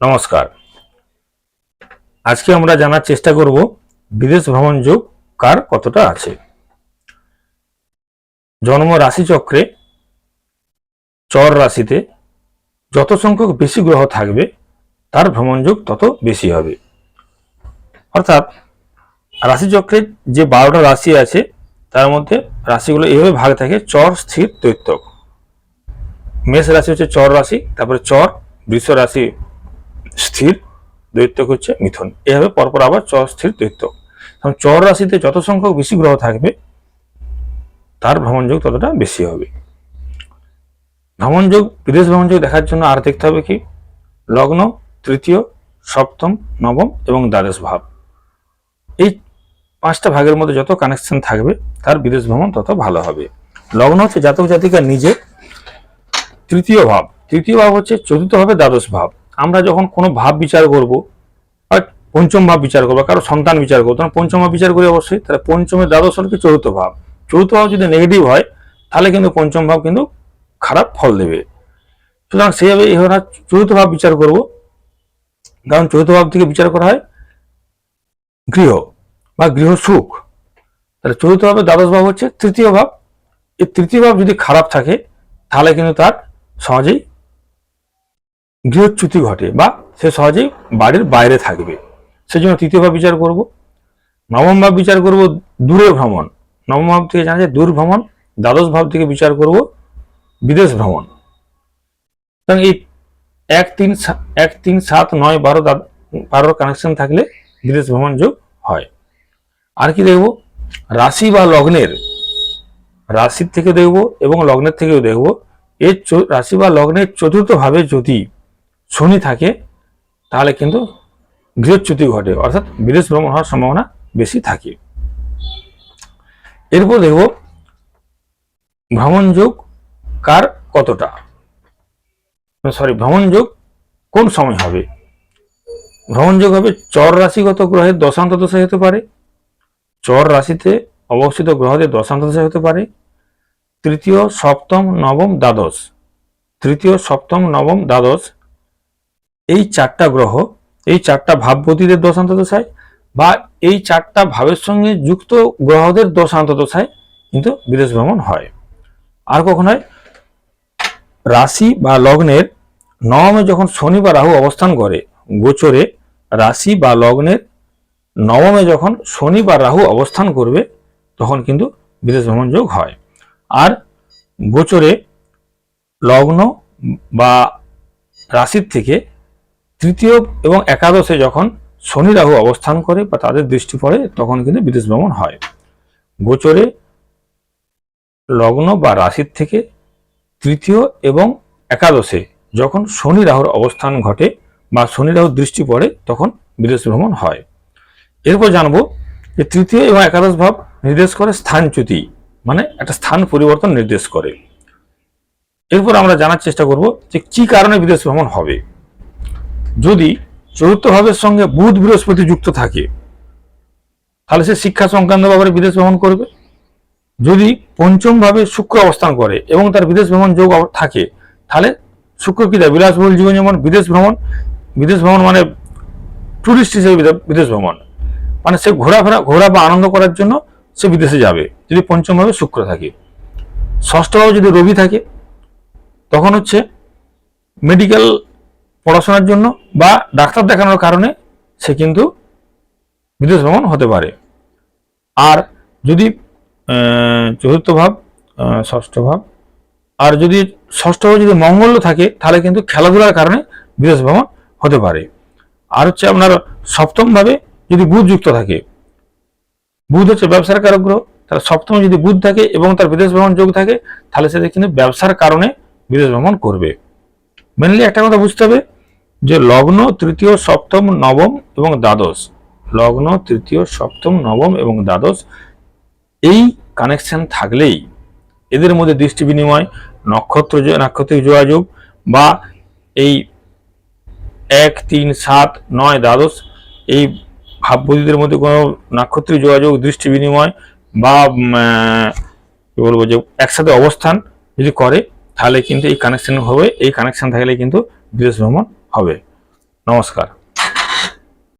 নমস্কার। আজকে আমরা জানার চেষ্টা করব বিদেশ ভ্রমণ যোগ কার কতটা আছে। জন্ম রাশি চক্রে চর রাশিতে যত সংখ্যক বেশি গ্রহ থাকবে, তার ভ্রমণ যোগ তত বেশি হবে। অর্থাৎ রাশিচক্রের যে বারোটা রাশি আছে, তার মধ্যে রাশিগুলো এইভাবে ভাগ থাকে, চর, স্থির, দৈত্যক। মেষ রাশি হচ্ছে চর রাশি, তারপরে চর, বৃষ রাশি স্থির দৈত্যক হচ্ছে মিথুন। এভাবে পরপর আবার চর স্থির দৈত্যক। কারণ চর রাশিতে যত সংখ্যক বেশি গ্রহ থাকবে, তার ভ্রমণযোগ ততটা বেশি হবে। ভ্রমণযোগ, বিদেশ ভ্রমণযোগ দেখার জন্য আর দেখতে হবে কি? লগ্ন, তৃতীয়, সপ্তম, নবম এবং দ্বাদশ ভাব। এই পাঁচটা ভাগের মধ্যে যত কানেকশন থাকবে, তার বিদেশ ভ্রমণ তত ভালো হবে। লগ্ন হচ্ছে জাতক জাতিকা নিজে তৃতীয় ভাব। তৃতীয় ভাব হচ্ছে চতুর্থ ভাবে দ্বাদশ ভাব। আমরা যখন কোনো ভাব বিচার করব পঞ্চম ভাব বিচার করব, কারও সন্তান বিচার করব, তখন পঞ্চম ভাব বিচার করি অবশ্যই, তাহলে পঞ্চমের দ্বাদশ হল কি চতুর্থ ভাব? চতুর্থ ভাব যদি নেগেটিভ হয়, তাহলে কিন্তু পঞ্চম ভাব কিন্তু খারাপ ফল দেবে। সুতরাং সেইভাবে এবার চতুর্থ ভাব বিচার করব। কারণ চতুর্থ ভাব থেকে বিচার করা হয় গৃহ বা গৃহ সুখ। তাহলে চতুর্থ ভাবে দ্বাদশ ভাব হচ্ছে তৃতীয় ভাব। এই তৃতীয় ভাব যদি খারাপ থাকে, তাহলে কিন্তু তার সহজেই গৃহচ্যুতি ঘটে বা সে সহজেই বাড়ির বাইরে থাকবে। সেজন্য তৃতীয় ভাব বিচার করব। নবম ভাব বিচার করব দূরে ভ্রমণ। নবম ভাব থেকে জানা যায় দূর ভ্রমণ, দ্বাদশ ভাব থেকে বিচার করব বিদেশ ভ্রমণ। সুতরাং এই এক তিন এক তিন সাত নয় বারো বারোর কানেকশন থাকলে বিদেশ ভ্রমণ যোগ হয়। আর কি দেখব? রাশি বা লগ্নের, রাশির থেকে দেখব এবং লগ্নের থেকেও দেখব। এর রাশি বা লগ্নের চতুর্থ ভাবে যদি শনি থাকে, তাহলে কিন্তু গৃহচ্যুতি ঘটে, অর্থাৎ বিদেশ ভ্রমণ হওয়ার সম্ভাবনা বেশি থাকে। এরপর দেখব ভ্রমণ যোগ কার কতটা? সরি ভ্রমণ যোগ কোন সময় হবে? ভ্রমণ যোগ হবে চর রাশিগত গ্রহের দশান্ত দশা হতে পারে, চর রাশিতে অবস্থিত গ্রহদের দশান্ত দশা হতে পারে, তৃতীয় সপ্তম নবম দ্বাদশ। তৃতীয় সপ্তম নবম দ্বাদশ এই চারটা গ্রহ, এই চারটা ভাবপতিদের দশান্ত দশায় বা এই চারটা ভাবের সঙ্গে যুক্ত গ্রহদের দশান্ত দশায় কিন্তু বিদেশ ভ্রমণ হয়। আর কখন হয় রাশি বা লগ্নের নবমে যখন শনি বা রাহু অবস্থান করে, গোচরে রাশি বা লগ্নের নবমে যখন শনি বা রাহু অবস্থান করবে, তখন কিন্তু বিদেশ ভ্রমণ যোগ হয়। আর গোচরে লগ্ন বা রাশির থেকে তৃতীয় এবং একাদশে যখন শনি রাহু অবস্থান করে বা তাদের দৃষ্টি পড়ে, তখন কিন্তু বিদেশ ভ্রমণ হয়। গোচরে লগ্ন বা রাশির থেকে তৃতীয় এবং একাদশে যখন শনি রাহুর অবস্থান ঘটে বা শনি রাহুর দৃষ্টি পড়ে, তখন বিদেশ ভ্রমণ হয়। এরপর জানব যে তৃতীয় এবং একাদশ ভাব নির্দেশ করে স্থানচ্যুতি মানে একটা স্থান পরিবর্তন নির্দেশ করে। এরপর আমরা জানার চেষ্টা করব যে কি কারণে বিদেশ ভ্রমণ হবে। যদি চতুর্থ ভাবের সঙ্গে বুধ বৃহস্পতি যুক্ত থাকে, তাহলে সে শিক্ষা সংক্রান্ত ব্যাপারে বিদেশ ভ্রমণ করবে। যদি পঞ্চম ভাবে শুক্র অবস্থান করে এবং তার বিদেশ ভ্রমণ যোগ থাকে, তাহলে শুক্র কি দেয়? বিলাসবহুল জীবন যেমন বিদেশ ভ্রমণ বিদেশ ভ্রমণ মানে টুরিস্ট হিসেবে বিদেশ ভ্রমণ। মানে সে ঘোরাফেরা, ঘোরা বা আনন্দ করার জন্য সে বিদেশে যাবে, যদি পঞ্চম ভাবে শুক্র থাকে। ষষ্ঠভাবে যদি রবি থাকে, তখন হচ্ছে মেডিকেল পড়াশোনার জন্য বা ডাক্তার দেখানোর কারণে সে কিন্তু বিদেশ ভ্রমণ হতে পারে। আর যদি চতুর্থ ভাব ষষ্ঠ ভাব, আর যদি ষষ্ঠ যদি মঙ্গল থাকে, তাহলে কিন্তু খেলাধুলার কারণে বিদেশ ভ্রমণ হতে পারে। আর হচ্ছে আপনার সপ্তম ভাবে যদি বুধ যুক্ত থাকে, বুধ হচ্ছে ব্যবসার কারক গ্রহ, তাহলে সপ্তমে যদি বুধ থাকে এবং তার বিদেশ ভ্রমণ যোগ থাকে, তাহলে সে কিন্তু ব্যবসার কারণে বিদেশ ভ্রমণ করবে। মেনলি একটা কথা বুঝতে হবে যে লগ্ন, তৃতীয়, সপ্তম, নবম এবং দ্বাদশ। লগ্ন, তৃতীয়, সপ্তম, নবম এবং দ্বাদশ এই কানেকশন থাকলেই এদের মধ্যে দৃষ্টি বিনিময়, নক্ষত্র নাক্ষত্রিক যোগাযোগ বা এই এক, তিন, সাত, নয়, দ্বাদশ এই ভাবপতিদের মধ্যে কোনো নাক্ষত্রিক যোগাযোগ, দৃষ্টি বিনিময় বা কি বলব যে একসাথে অবস্থান যদি করে, তাহলে কিন্তু এই কানেকশন হবে। এই কানেকশন থাকলে কিন্তু বিদেশ ভ্রমণ হবে নমস্কার